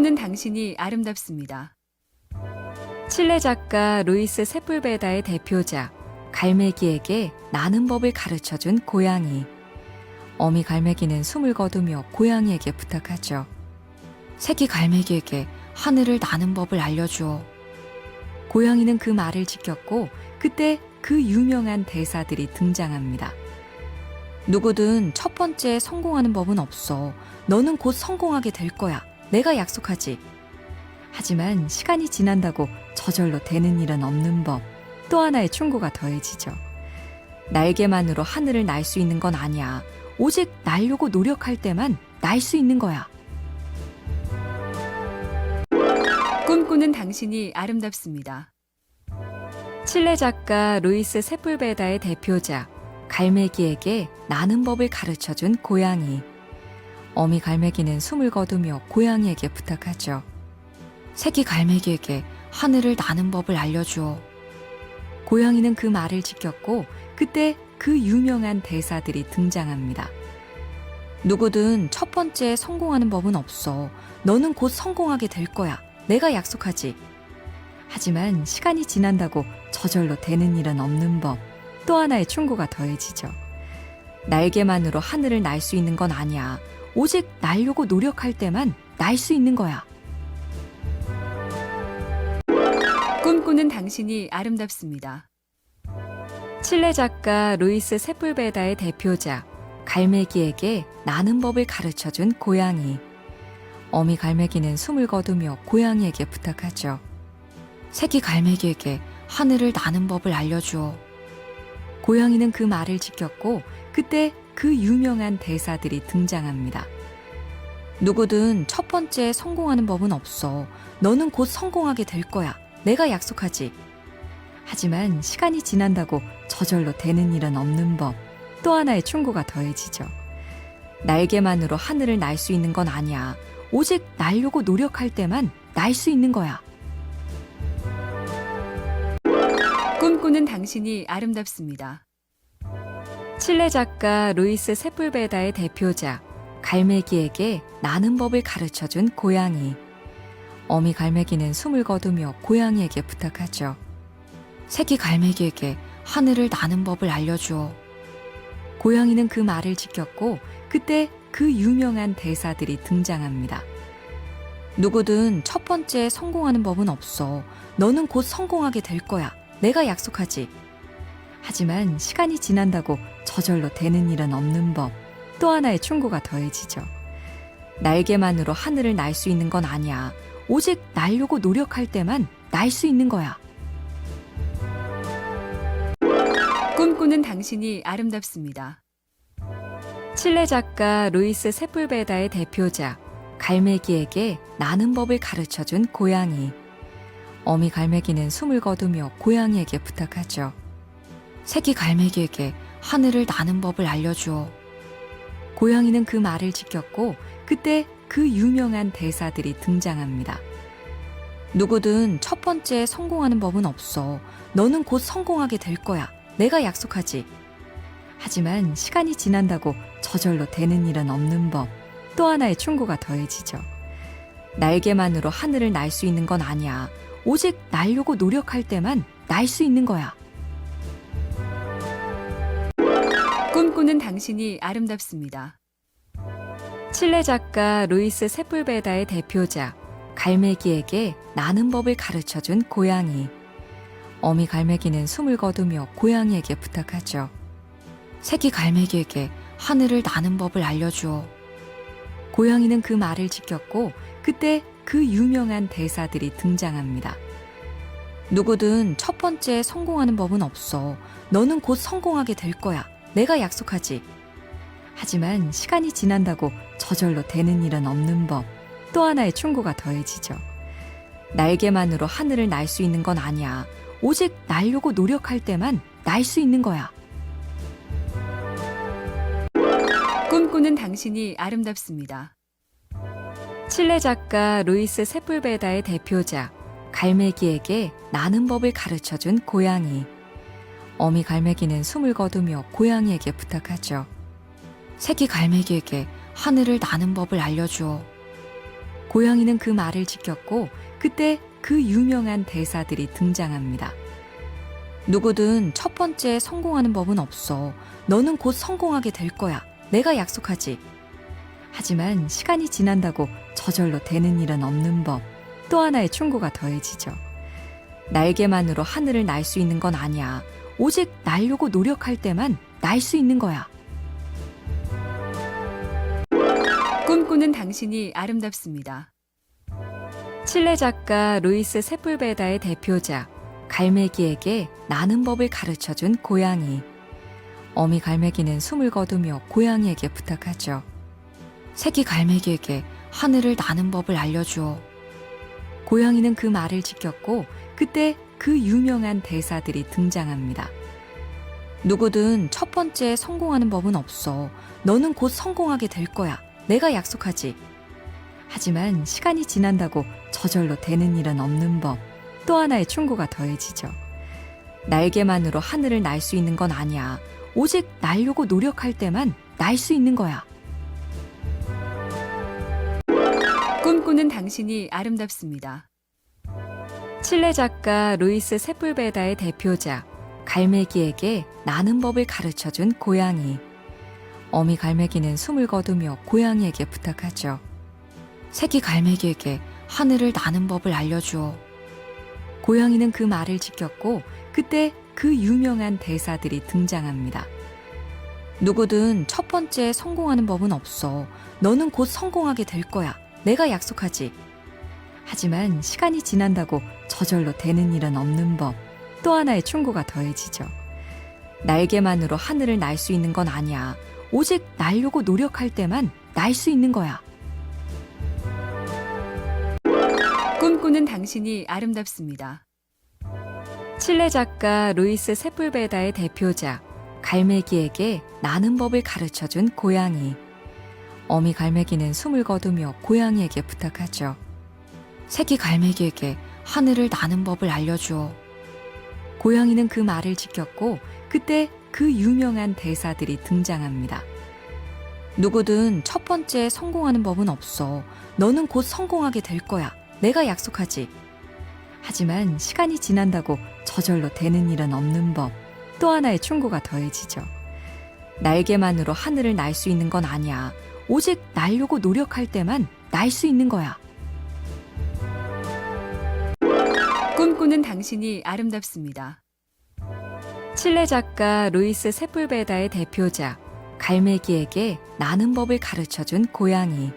꿈꾸는 당신이 아름답습니다. 칠레 작가 루이스 세풀베다의 대표작 갈매기에게 나는 법을 가르쳐준 고양이. 어미 갈매기는 숨을 거두며 고양이에게 부탁하죠. 새끼 갈매기에게 하늘을 나는 법을 알려주어. 고양이는 그 말을 지켰고 그때 그 유명한 대사들이 등장합니다. 누구든 첫 번째 성공하는 법은 없어. 너는 곧 성공하게 될 거야. 내가 약속하지. 하지만 시간이 지난다고 저절로 되는 일은 없는 법. 또 하나의 충고가 더해지죠. 날개만으로 하늘을 날 수 있는 건 아니야. 오직 날려고 노력할 때만 날 수 있는 거야. 꿈꾸는 당신이 아름답습니다. 칠레 작가 루이스 세풀베다의 대표작 갈매기에게 나는 법을 가르쳐준 고양이. 어미 갈매기는 숨을 거두며 고양이에게 부탁하죠. 새끼 갈매기에게 하늘을 나는 법을 알려주어. 고양이는 그 말을 지켰고 그때 그 유명한 대사들이 등장합니다. 누구든 첫 번째 성공하는 법은 없어. 너는 곧 성공하게 될 거야. 내가 약속하지. 하지만 시간이 지난다고 저절로 되는 일은 없는 법. 또 하나의 충고가 더해지죠. 날개만으로 하늘을 날 수 있는 건 아니야. 오직 날려고 노력할 때만 날 수 있는 거야. 꿈꾸는 당신이 아름답습니다. 칠레 작가 루이스 세풀베다의 대표작 갈매기에게 나는 법을 가르쳐준 고양이. 어미 갈매기는 숨을 거두며 고양이에게 부탁하죠. 새끼 갈매기에게 하늘을 나는 법을 알려주어. 고양이는 그 말을 지켰고 그때 그 유명한 대사들이 등장합니다. 누구든 첫 번째 성공하는 법은 없어. 너는 곧 성공하게 될 거야. 내가 약속하지. 하지만 시간이 지난다고 저절로 되는 일은 없는 법. 또 하나의 충고가 더해지죠. 날개만으로 하늘을 날 수 있는 건 아니야. 오직 날려고 노력할 때만 날 수 있는 거야. 꿈꾸는 당신이 아름답습니다. 칠레 작가 루이스 세풀베다의 대표작 갈매기에게 나는 법을 가르쳐 준 고양이. 어미 갈매기는 숨을 거두며 고양이에게 부탁하죠. 새끼 갈매기에게 하늘을 나는 법을 알려주어. 고양이는 그 말을 지켰고 그때 그 유명한 대사들이 등장합니다. 누구든 첫 번째 성공하는 법은 없어. 너는 곧 성공하게 될 거야. 내가 약속하지. 하지만 시간이 지난다고 저절로 되는 일은 없는 법. 또 하나의 충고가 더해지죠. 날개만으로 하늘을 날 수 있는 건 아니야. 오직 날려고 노력할 때만 날 수 있는 거야. 꿈꾸는 당신이 아름답습니다. 칠레 작가 루이스 세풀베다의 대표작 갈매기에게 나는 법을 가르쳐준 고양이. 어미 갈매기는 숨을 거두며 고양이에게 부탁하죠. 새끼 갈매기에게 하늘을 나는 법을 알려주어. 고양이는 그 말을 지켰고 그때 그 유명한 대사들이 등장합니다. 누구든 첫 번째 성공하는 법은 없어. 너는 곧 성공하게 될 거야. 내가 약속하지. 하지만 시간이 지난다고 저절로 되는 일은 없는 법. 또 하나의 충고가 더해지죠. 날개만으로 하늘을 날 수 있는 건 아니야. 오직 날려고 노력할 때만 날 수 있는 거야. 꿈꾸는 당신이 아름답습니다. 칠레 작가 루이스 세풀베다의 대표작 갈매기에게 나는 법을 가르쳐준 고양이. 어미 갈매기는 숨을 거두며 고양이에게 부탁하죠. 새끼 갈매기에게 하늘을 나는 법을 알려주어. 고양이는 그 말을 지켰고 그때 그 유명한 대사들이 등장합니다. 누구든 첫 번째 성공하는 법은 없어. 너는 곧 성공하게 될 거야. 내가 약속하지. 하지만 시간이 지난다고 저절로 되는 일은 없는 법. 또 하나의 충고가 더해지죠. 날개만으로 하늘을 날 수 있는 건 아니야. 오직 날려고 노력할 때만 날 수 있는 거야. 꿈꾸는 당신이 아름답습니다. 칠레 작가 루이스 세풀베다의 대표작 갈매기에게 나는 법을 가르쳐준 고양이. 어미 갈매기는 숨을 거두며 고양이에게 부탁하죠. 새끼 갈매기에게 하늘을 나는 법을 알려주어. 고양이는 그 말을 지켰고 그때 그 유명한 대사들이 등장합니다. 누구든 첫 번째 성공하는 법은 없어. 너는 곧 성공하게 될 거야. 내가 약속하지. 하지만 시간이 지난다고 저절로 되는 일은 없는 법. 또 하나의 충고가 더해지죠. 날개만으로 하늘을 날 수 있는 건 아니야. 오직 날려고 노력할 때만 날 수 있는 거야. 꿈꾸는 당신이 아름답습니다. 칠레 작가 루이스 세풀베다의 대표작 갈매기에게 나는 법을 가르쳐 준 고양이. 어미 갈매기는 숨을 거두며 고양이에게 부탁하죠. 새끼 갈매기에게 하늘을 나는 법을 알려주어. 고양이는 그 말을 지켰고 그때 그 유명한 대사들이 등장합니다. 누구든 첫 번째 성공하는 법은 없어. 너는 곧 성공하게 될 거야. 내가 약속하지. 하지만 시간이 지난다고 저절로 되는 일은 없는 법. 또 하나의 충고가 더해지죠. 날개만으로 하늘을 날 수 있는 건 아니야. 오직 날려고 노력할 때만 날 수 있는 거야. 꿈꾸는 당신이 아름답습니다. 칠레 작가 루이스 세풀베다의 대표작 갈매기에게 나는 법을 가르쳐준 고양이. 어미 갈매기는 숨을 거두며 고양이에게 부탁하죠. 새끼 갈매기에게 하늘을 나는 법을 알려주어. 고양이는 그 말을 지켰고 그때 그 유명한 대사들이 등장합니다. 누구든 첫 번째 성공하는 법은 없어. 너는 곧 성공하게 될 거야. 내가 약속하지. 하지만 시간이 지난다고 저절로 되는 일은 없는 법. 또 하나의 충고가 더해지죠. 날개만으로 하늘을 날 수 있는 건 아니야. 오직 날려고 노력할 때만 날 수 있는 거야. 꿈꾸는 당신이 아름답습니다. 칠레 작가 루이스 세풀베다의 대표작 갈매기에게 나는 법을 가르쳐준 고양이. 어미 갈매기는 숨을 거두며 고양이에게 부탁하죠. 새끼 갈매기에게 하늘을 나는 법을 알려주어. 고양이는 그 말을 지켰고 그때 그 유명한 대사들이 등장합니다. 누구든 첫 번째 성공하는 법은 없어. 너는 곧 성공하게 될 거야. 내가 약속하지. 하지만 시간이 지난다고 저절로 되는 일은 없는 법. 또 하나의 충고가 더해지죠. 날개만으로 하늘을 날 수 있는 건 아니야. 오직 날려고 노력할 때만 날 수 있는 거야. 꿈꾸는 당신이 아름답습니다. 칠레 작가 루이스 세풀베다의 대표작 갈매기에게 나는 법을 가르쳐준 고양이.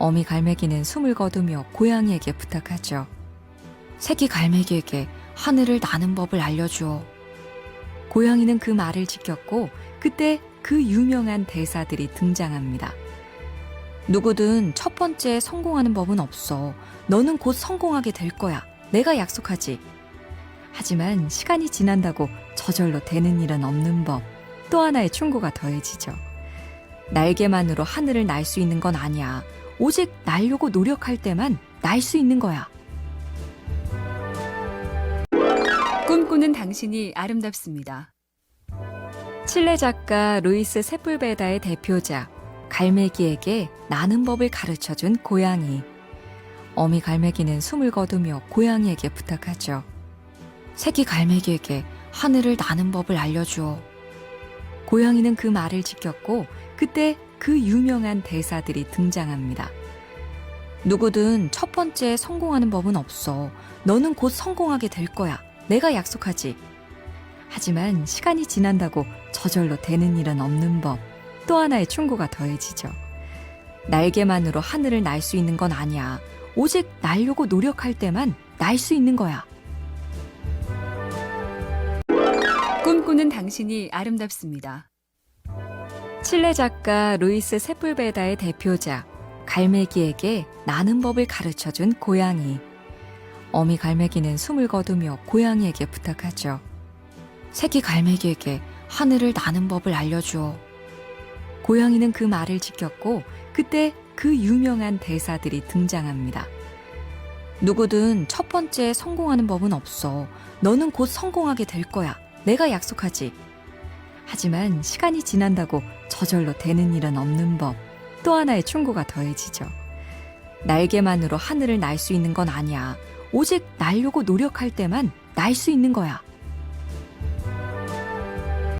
어미 갈매기는 숨을 거두며 고양이에게 부탁하죠. 새끼 갈매기에게 하늘을 나는 법을 알려주어. 고양이는 그 말을 지켰고 그때 그 유명한 대사들이 등장합니다. 누구든 첫 번째 성공하는 법은 없어. 너는 곧 성공하게 될 거야. 내가 약속하지. 하지만 시간이 지난다고 저절로 되는 일은 없는 법. 또 하나의 충고가 더해지죠. 날개만으로 하늘을 날 수 있는 건 아니야. 오직 날려고 노력할 때만 날 수 있는 거야. 꿈꾸는 당신이 아름답습니다. 칠레 작가 루이스 세풀베다의 대표작 갈매기에게 나는 법을 가르쳐준 고양이. 어미 갈매기는 숨을 거두며 고양이에게 부탁하죠. 새끼 갈매기에게 하늘을 나는 법을 알려주어. 고양이는 그 말을 지켰고 그때 그 유명한 대사들이 등장합니다. 누구든 첫 번째 성공하는 법은 없어. 너는 곧 성공하게 될 거야. 내가 약속하지. 하지만 시간이 지난다고 저절로 되는 일은 없는 법. 또 하나의 충고가 더해지죠. 날개만으로 하늘을 날 수 있는 건 아니야. 오직 날려고 노력할 때만 날 수 있는 거야. 꿈꾸는 당신이 아름답습니다. 칠레 작가 루이스 세풀베다의 대표작 갈매기에게 나는 법을 가르쳐 준 고양이. 어미 갈매기는 숨을 거두며 고양이에게 부탁하죠. 새끼 갈매기에게 하늘을 나는 법을 알려주어. 고양이는 그 말을 지켰고 그때 그 유명한 대사들이 등장합니다. 누구든 첫 번째 성공하는 법은 없어. 너는 곧 성공하게 될 거야. 내가 약속하지. 하지만 시간이 지난다고 저절로 되는 일은 없는 법. 또 하나의 충고가 더해지죠. 날개만으로 하늘을 날 수 있는 건 아니야. 오직 날려고 노력할 때만 날 수 있는 거야.